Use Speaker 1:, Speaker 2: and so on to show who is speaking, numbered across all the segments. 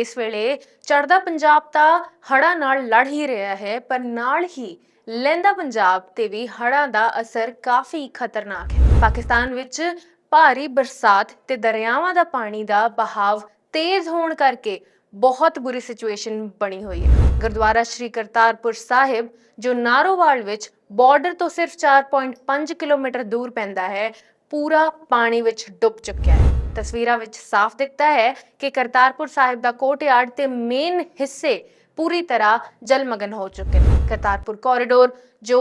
Speaker 1: ਇਸ ਵੇਲੇ ਚੜ੍ਹਦਾ ਪੰਜਾਬ ਤਾਂ ਹੜ੍ਹਾਂ ਨਾਲ ਲੜ ਹੀ ਰਿਹਾ ਹੈ, ਪਰ ਨਾਲ ਹੀ ਲਹਿੰਦਾ ਪੰਜਾਬ ਤੇ ਵੀ ਹੜ੍ਹਾਂ ਦਾ ਅਸਰ ਕਾਫੀ ਖਤਰਨਾਕ ਹੈ। ਪਾਕਿਸਤਾਨ ਵਿੱਚ ਭਾਰੀ ਬਰਸਾਤ ਤੇ ਦਰਿਆਵਾਂ ਦਾ ਪਾਣੀ ਦਾ ਬਹਾਵ ਤੇਜ਼ ਹੋਣ ਕਰਕੇ ਬਹੁਤ ਬੁਰੀ ਸਿਚੁਏਸ਼ਨ ਬਣੀ ਹੋਈ ਹੈ। ਗੁਰਦੁਆਰਾ ਸ਼੍ਰੀ ਕਰਤਾਰਪੁਰ ਸਾਹਿਬ, ਜੋ ਨਾਰੋਵਾਲ ਵਿੱਚ ਬਾਰਡਰ ਤੋਂ ਸਿਰਫ 4.5 ਕਿਲੋਮੀਟਰ ਦੂਰ ਪੈਂਦਾ ਹੈ, ਪੂਰਾ ਪਾਣੀ ਵਿੱਚ ਡੁੱਬ ਚੁੱਕਿਆ ਹੈ। ਤਸਵੀਰਾਂ ਵਿੱਚ ਸਾਫ਼ ਦਿਖਦਾ ਹੈ ਕਿ ਕਰਤਾਰਪੁਰ ਸਾਹਿਬ ਦਾ ਕੋਟਯਾਰਡ ਤੇ ਮੇਨ ਹਿੱਸੇ ਪੂਰੀ ਤਰ੍ਹਾਂ ਜਲਮਗਨ ਹੋ ਚੁੱਕੇ ਨੇ। ਕਰਤਾਰਪੁਰ ਕੋਰੀਡੋਰ ਜੋ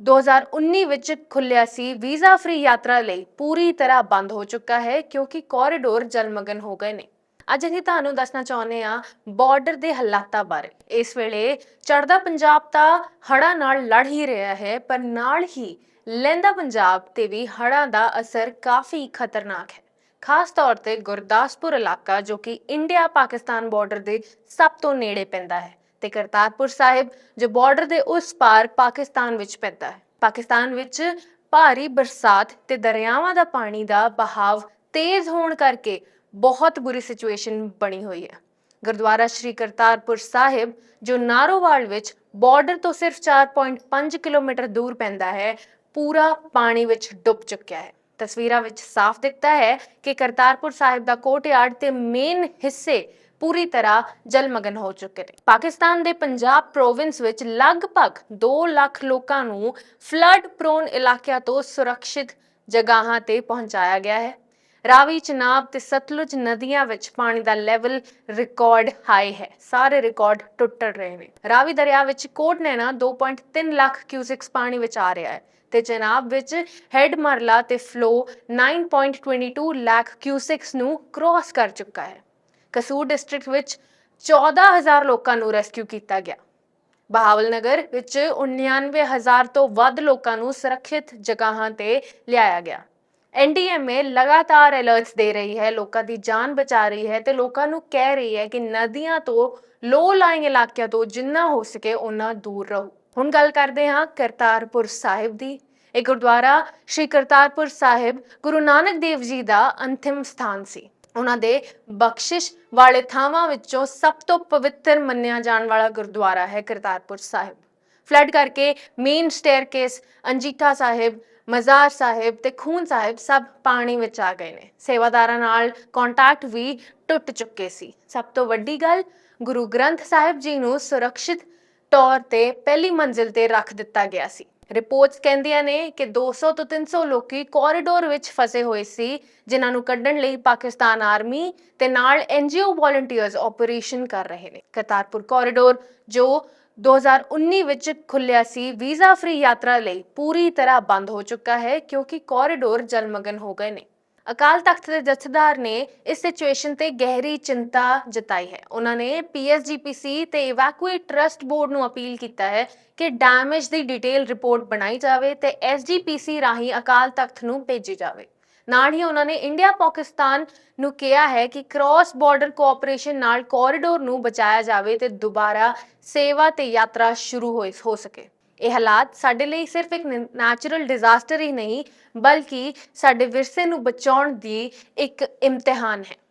Speaker 1: 2019 ਵਿੱਚ ਖੁੱਲਿਆ ਸੀ ਵੀਜ਼ਾ ਫ੍ਰੀ ਯਾਤਰਾ ਲਈ ਪੂਰੀ ਤਰ੍ਹਾਂ ਬੰਦ ਹੋ ਚੁੱਕਾ ਹੈ ਕਿਉਂਕਿ ਕੋਰੀਡੋਰ ਜਲਮਗਨ ਹੋ ਗਏ ਨੇ। ਅੱਜ ਅਸੀਂ ਤੁਹਾਨੂੰ ਦੱਸਣਾ ਚਾਹੁੰਦੇ ਹਾਂ ਬਾਰਡਰ ਦੇ ਹਾਲਾਤਾਂ ਬਾਰੇ। ਇਸ ਵੇਲੇ ਚੜ੍ਹਦਾ ਪੰਜਾਬ ਤਾਂ ਹੜ੍ਹਾਂ ਨਾਲ ਲੜ ਹੀ ਰਿਹਾ ਹੈ, ਪਰ ਨਾਲ ਹੀ ਲਹਿੰਦਾ ਪੰਜਾਬ ਤੇ ਵੀ ਹੜ੍ਹਾਂ ਦਾ ਅਸਰ ਕਾਫੀ ਖਤਰਨਾਕ ਹੈ। ਖਾਸ ਤੌਰ ਤੇ ਗੁਰਦਾਸਪੁਰ ਇਲਾਕਾ, ਜੋ ਕਿ ਇੰਡੀਆ ਪਾਕਿਸਤਾਨ ਬਾਰਡਰ ਦੇ ਸਭ ਤੋਂ ਨੇੜੇ ਪੈਂਦਾ ਹੈ ਤੇ ਕਰਤਾਰਪੁਰ ਸਾਹਿਬ, ਜੋ ਬਾਰਡਰ ਦੇ ਉਸ ਪਾਰ ਪਾਕਿਸਤਾਨ ਵਿੱਚ ਪੈਂਦਾ ਹੈ। ਪਾਕਿਸਤਾਨ ਵਿੱਚ ਭਾਰੀ ਬਰਸਾਤ ਤੇ ਦਰਿਆਵਾਂ ਦਾ ਪਾਣੀ ਦਾ ਬਹਾਵ ਤੇਜ਼ ਹੋਣ ਕਰਕੇ ਬਹੁਤ ਬੁਰੀ ਸਿਚੁਏਸ਼ਨ ਬਣੀ ਹੋਈ ਹੈ। ਗੁਰਦੁਆਰਾ ਸ਼੍ਰੀ ਕਰਤਾਰਪੁਰ ਸਾਹਿਬ, ਜੋ ਨਾਰੋਵਾਲ ਵਿੱਚ ਬਾਰਡਰ ਤੋਂ ਸਿਰਫ 4.5 ਕਿਲੋਮੀਟਰ ਦੂਰ ਪੈਂਦਾ ਹੈ, ਪੂਰਾ ਪਾਣੀ ਵਿੱਚ ਡੁੱਬ ਚੁੱਕਿਆ ਹੈ। ਤਸਵੀਰਾਂ ਵਿੱਚ ਸਾਫ਼ ਦਿਖਦਾ ਹੈ ਕਿ ਕਰਤਾਰਪੁਰ ਸਾਹਿਬ ਦਾ ਕੋਟਯਾਰਡ ਤੇ ਮੇਨ ਹਿੱਸੇ ਪੂਰੀ ਤਰ੍ਹਾਂ ਜਲਮਗਨ ਹੋ ਚੁੱਕੇ ਨੇ। ਪਾਕਿਸਤਾਨ ਦੇ ਪੰਜਾਬ ਪ੍ਰੋਵਿੰਸ ਵਿੱਚ ਲਗਭਗ 2 ਲੱਖ ਲੋਕਾਂ ਨੂੰ ਫਲੱਡ ਪ੍ਰੋਨ ਇਲਾਕਿਆਂ ਤੋਂ ਸੁਰੱਖਿਅਤ ਜਗ੍ਹਾਵਾਂ ਤੇ ਪਹੁੰਚਾਇਆ ਗਿਆ ਹੈ। ਰਾਵੀ ਚਨਾਬ ਤੇ ਸਤਲੁਜ ਨਦੀਆਂ ਵਿੱਚ ਪਾਣੀ ਦਾ ਲੈਵਲ ਰਿਕਾਰਡ ਹਾਈ ਹੈ। ਸਾਰੇ ਰਿਕਾਰਡ ਟੁੱਟ ਰਹੇ ਨੇ। ਰਾਵੀ ਦਰਿਆ ਵਿੱਚ ਕੋਟ ਨੈਣਾ 2.3 ਲੱਖ ਕਿਊਸਿਕਸ ਪਾਣੀ ਵਿੱਚ ਆ ਰਿਹਾ ਹੈ ਤੇ ਚਨਾਬ ਵਿੱਚ ਹੈਡ ਮਰਲਾ ਤੇ ਫਲੋ 9.22 ਲੱਖ ਕਿਊਸਿਕਸ ਨੂੰ ਕ੍ਰਾਸ ਕਰ ਚੁੱਕਾ ਹੈ। ਕਸੂਰ ਡਿਸਟ੍ਰਿਕਟ ਵਿੱਚ 14000 ਲੋਕਾਂ ਨੂੰ ਰੈਸਕਿਊ ਕੀਤਾ ਗਿਆ। ਬਹਾਵਲ ਨਗਰ ਵਿੱਚ 99000 ਤੋਂ ਵੱਧ ਲੋਕਾਂ ਨੂੰ ਸੁਰੱਖਿਅਤ ਜਗ੍ਹਾਵਾਂ ਤੇ ਲਿਆਇਆ ਗਿਆ। ਐਨਡੀਐਮਏ ਲਗਾਤਾਰ ਅਲਰਟਸ ਦੇ ਰਹੀ ਹੈ, ਲੋਕਾਂ ਦੀ ਜਾਨ ਬਚਾ ਰਹੀ ਹੈ ਤੇ ਲੋਕਾਂ ਨੂੰ ਕਹਿ ਰਹੀ ਹੈ ਕਿ ਨਦੀਆਂ ਤੋਂ ਲੋ ਲਾਈਂਗ ਇਲਾਕਿਆਂ ਤੋਂ ਜਿੰਨਾ ਹੋ ਸਕੇ ਉਨਾ ਦੂਰ ਰਹੋ। ਹੁਣ ਗੱਲ ਕਰਦੇ ਹਾਂ ਕਰਤਾਰਪੁਰ ਸਾਹਿਬ ਦੀ। ਇਹ ਗੁਰਦੁਆਰਾ ਸ਼੍ਰੀ ਕਰਤਾਰਪੁਰ ਸਾਹਿਬ ਗੁਰੂ ਨਾਨਕ ਦੇਵ ਜੀ ਦਾ ਅੰਤਿਮ ਸਥਾਨ ਸੀ। ਉਹਨਾਂ ਦੇ ਬਖਸ਼ਿਸ਼ ਵਾਲੇ ਥਾਵਾਂ ਵਿੱਚੋਂ ਸਭ ਤੋਂ ਪਵਿੱਤਰ ਮੰਨਿਆ ਜਾਣ ਵਾਲਾ ਗੁਰਦੁਆਰਾ ਹੈ ਕਰਤਾਰਪੁਰ ਸਾਹਿਬ। ਫਲੱਡ ਕਰਕੇ ਮੇਨ ਸਟੇਅਰਕੇਸ ਅੰਜੀਠਾ ਸਾਹਿਬ ਮਜ਼ਾਰ ਸਾਹਿਬ ਤੇ ਖੂਨ ਸਾਹਿਬ ਸਭ ਪਾਣੀ ਵਿੱਚ ਆ ਗਏ ਨੇ। ਸੇਵਾਦਾਰਾਂ ਨਾਲ ਕੰਟੈਕਟ ਵੀ ਟੁੱਟ ਚੁੱਕੇ ਸੀ। ਸਭ ਤੋਂ ਵੱਡੀ ਗੱਲ, ਗੁਰੂ ਗ੍ਰੰਥ ਸਾਹਿਬ ਜੀ ਨੂੰ ਸੁਰੱਖਿਅਤ ਤੌਰ ਤੇ ਪਹਿਲੀ ਮੰਜ਼ਿਲ ਤੇ ਰੱਖ ਦਿੱਤਾ ਗਿਆ ਸੀ। ਰਿਪੋਰਟਸ ਕਹਿੰਦੀਆਂ ਨੇ ਕਿ 200 ਤੋਂ 300 ਲੋਕੀ ਕੋਰੀਡੋਰ ਵਿੱਚ ਫਸੇ ਹੋਏ ਸੀ, ਜਿਨ੍ਹਾਂ ਨੂੰ ਕੱਢਣ ਲਈ ਪਾਕਿਸਤਾਨ ਆਰਮੀ ਤੇ ਨਾਲ ਐਨਜੀਓ ਵੋਲੰਟੀਅਰਸ ਆਪਰੇਸ਼ਨ ਕਰ ਰਹੇ ਨੇ। ਕਰਤਾਰਪੁਰ ਕੋਰੀਡੋਰ ਜੋ 2019 ਵਿੱਚ ਖੁੱਲਿਆ ਸੀ, ਵੀਜ਼ਾ ਫ੍ਰੀ ਯਾਤਰਾ ਲਈ ਪੂਰੀ ਤਰ੍ਹਾਂ ਬੰਦ ਹੋ ਚੁੱਕਾ ਹੈ, ਕਿਉਂਕਿ ਕੋਰੀਡੋਰ ਜਲਮਗਨ ਹੋ ਗਏ ਨੇ। ਅਕਾਲ ਤਖਤ ਦੇ ਜਥੇਦਾਰ ਨੇ ਇਸ ਸਿਚੁਏਸ਼ਨ ਤੇ ਗਹਿਰੀ ਚਿੰਤਾ ਜਤਾਈ ਹੈ। ਉਹਨਾਂ ਨੇ ਪੀਐਸਜੀਪੀਸੀ ਤੇ ਇਵੈਕੂਏਟ ਟਰਸਟ ਬੋਰਡ ਨੂੰ ਅਪੀਲ ਕੀਤਾ ਹੈ ਕਿ ਡੈਮੇਜ ਦੀ ਡਿਟੇਲ ਰਿਪੋਰਟ ਬਣਾਈ ਜਾਵੇ ਤੇ ਐਸਜੀਪੀਸੀ ਰਾਹੀਂ ਅਕਾਲ ਤਖਤ ਨੂੰ ਭੇਜੀ ਜਾਵੇ। ਨਾਲ ਹੀ ਉਹਨਾਂ ਨੇ ਇੰਡੀਆ ਪਾਕਿਸਤਾਨ ਨੂੰ ਕਿਹਾ ਹੈ ਕਿ ਕ੍ਰਾਸ ਬਾਰਡਰ ਕੋਆਪਰੇਸ਼ਨ ਨਾਲ ਕੋਰੀਡੋਰ ਨੂੰ ਬਚਾਇਆ ਜਾਵੇ ਤੇ ਦੁਬਾਰਾ ਸੇਵਾ ਤੇ ਯਾਤਰਾ ਸ਼ੁਰੂ ਹੋਏ ਹੋ ਸਕੇ। ਇਹ ਹਾਲਾਤ ਸਾਡੇ ਲਈ ਸਿਰਫ ਇੱਕ ਨੈਚੁਰਲ ਡਿਜ਼ਾਸਟਰ ਹੀ ਨਹੀਂ, ਬਲਕਿ ਸਾਡੇ ਵਿਰਸੇ ਨੂੰ ਬਚਾਉਣ ਦੀ ਇੱਕ ਇਮਤਿਹਾਨ ਹੈ।